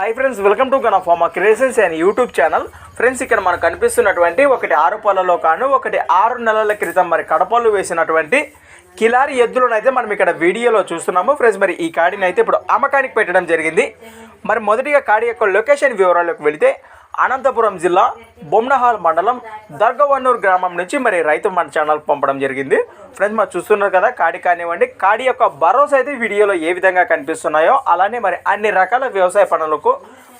Hi friends welcome to gun pharma creations and YouTube channel friends ఇక్కడ మనకు కనిపిస్తున్నటువంటి ఒకటి ఆరు పళ్ళలో కాను ఒకటి ఆరు నెలల క్రితం మరి కడపలు వేసినటువంటి కిలారి ఎద్దులనైతే మనం ఇక్కడ వీడియోలో చూస్తున్నాము. ఫ్రెండ్స్ మరి ఈ కాడిని అయితే ఇప్పుడు అమ్మకానికి పెట్టడం జరిగింది. మరి మొదటిగా కాడి యొక్క లొకేషన్ వివరాలకు వెళితే అనంతపురం జిల్లా బొమ్నహాల్ మండలం దర్గవన్నూరు గ్రామం నుంచి మరి రైతు మన ఛానల్ పంపడం జరిగింది. ఫ్రెండ్స్ మరి చూస్తున్నారు కదా కాడి కానివ్వండి. కాడి యొక్క భరోసా అయితే వీడియోలో ఏ విధంగా కనిపిస్తున్నాయో అలానే మరి అన్ని రకాల వ్యవసాయ పనులకు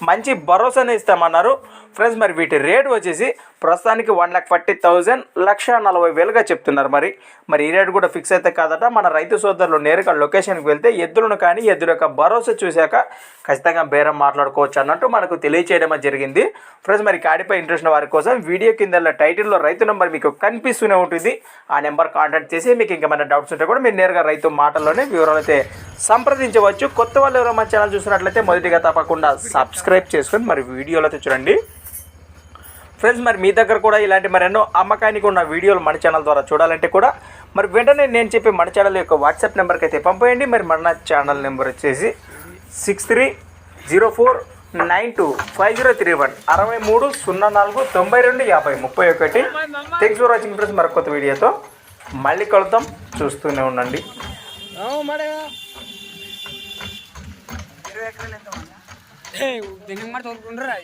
మంచి భరోసానే ఇస్తామన్నారు. ఫ్రెండ్స్ మరి వీటి రేటు వచ్చేసి ప్రస్తుతానికి వన్ ల్యాక్ ఫార్టీ థౌజండ్ లక్ష నలభై వేలుగా చెప్తున్నారు మరి. మరి ఈ రేటు కూడా ఫిక్స్ అయితే కాదట. మన రైతు సోదరులు నేరుగా లొకేషన్కి వెళ్తే ఎద్దులను కానీ ఎద్దుల యొక్క భరోసా చూశాక ఖచ్చితంగా బేరం మాట్లాడుకోవచ్చు అన్నట్టు మనకు తెలియచేయడం జరిగింది. ఫ్రెండ్స్ మరి కాడిపై ఇంట్రెస్ట్ ఉన్న వారి కోసం వీడియో కింద టైటిల్లో రైతు నెంబర్ మీకు కనిపిస్తూనే ఉంటుంది. ఆ నెంబర్ కాంటాక్ట్ చేసి మీకు ఇంకేమైనా డౌట్స్ ఉంటే కూడా మీరు నేరుగా రైతు మాటల్లోనే వివరాలు అయితే సంప్రదించవచ్చు. కొత్త వాళ్ళు ఎవరో మన ఛానల్ చూసినట్లయితే మొదటిగా తప్పకుండా సబ్స్క్రైబ్ చేసుకొని మరి వీడియోలో చూడండి. ఫ్రెండ్స్ మరి మీ దగ్గర కూడా ఇలాంటి మరెన్నో అమ్మకానికి ఉన్న వీడియోలు మన ఛానల్ ద్వారా చూడాలంటే కూడా మరి వెంటనే నేను చెప్పి మన ఛానల్ యొక్క వాట్సాప్ నెంబర్కి అయితే పంపేయండి. మరి మన ఛానల్ నెంబర్ వచ్చేసి six three zero four nine two five zero three one అరవై మూడు సున్నా నాలుగు తొంభై రెండు యాభై ముప్పై ఒకటి. థ్యాంక్స్ ఫర్ వాచింగ్ ఫ్రెండ్స్ మరొక కొత్త వీడియోతో మళ్ళీ కలుద్దాం. చూస్తూనే ఉండండి. తెలంగాణ తోలుకుంటారా